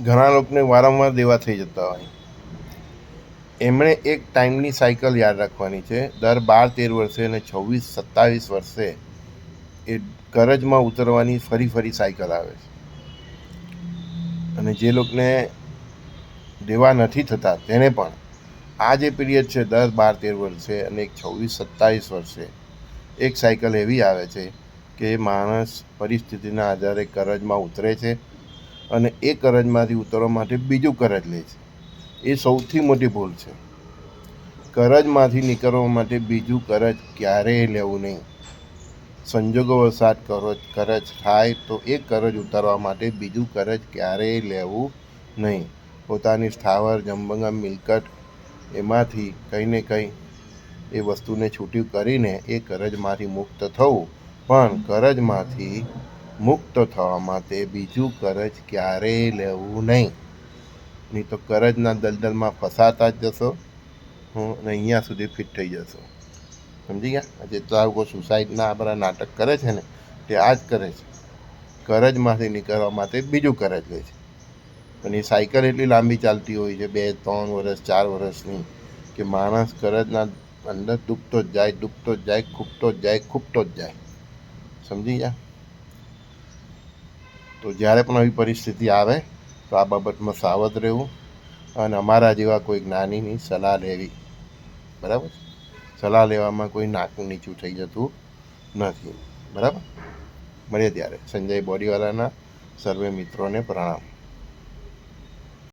ઘણા લોકોને વારંવાર દેવા થઈ જતા હોય. એમણે એક ટાઈમની સાયકલ યાદ રાખવાની છે. દર બાર તેર વર્ષે અને છવ્વીસ સત્તાવીસ વર્ષે એ કરજમાં ઉતરવાની ફરી ફરી સાયકલ આવે છે. અને જે લોકોને દેવા નથી થતા તેને પણ આ જે પીરિયડ છે દસ બાર તેર વર્ષે અને એક છવ્વીસ સત્તાવીસ વર્ષે એક સાયકલ એવી આવે છે કે માણસ પરિસ્થિતિના આધારે કરજમાં ઉતરે છે. અને એ કરજમાંથી ઉતરવા માટે બીજું કરજ લે છે. એ સૌથી મોટી ભૂલ છે. કરજમાંથી નીકળવા માટે બીજું કરજ ક્યારેય લેવું નહીં. સંજોગો વરસાદ કરો, કરજ થાય તો એ કરજ ઉતારવા માટે બીજું કરજ ક્યારેય લેવું નહીં. પોતાની સ્થાવર જંબંગમ મિલકત એમાંથી કંઈ ને કંઈ એ વસ્તુને છૂટી કરીને એ કરજમાંથી મુક્ત થવું. પણ કરજમાંથી મુક્ત થવા માટે બીજું કરજ ક્યારેય લેવું નહીં. નહીં તો કરજના દલદલમાં ફસાતા જ જશો. હું અને અહીંયા સુધી ફિટ થઈ જશો. સમજી ગયા? જેટલા લોકો સુસાઇડના આ બધા નાટક કરે છે ને, તે આ જ કરે છે. કરજમાંથી નીકળવા માટે બીજું કરજ લે છે. પણ એ સાયકલ એટલી લાંબી ચાલતી હોય છે, બે, ત્રણ વર્ષ ચાર વર્ષની કે માણસ કરજના અંદર ડૂબતો જ જાય ડૂબતો જ જાય ખૂબતો જ જાય ખૂબતો જ જાય. સમજી ગયા? તો જ્યારે પણ આવી પરિસ્થિતિ આવે, તો આ બાબતમાં સાવધ રહેવું અને અમારા જેવા કોઈ જ્ઞાનીની સલાહ લેવી. બરાબર? સલાહ લેવામાં કોઈ નાકું નીચું થઈ જતું નથી. બરાબર? મળીએ ત્યારે. સંજય બોડીવાલાના સર્વે મિત્રોને પ્રણામ.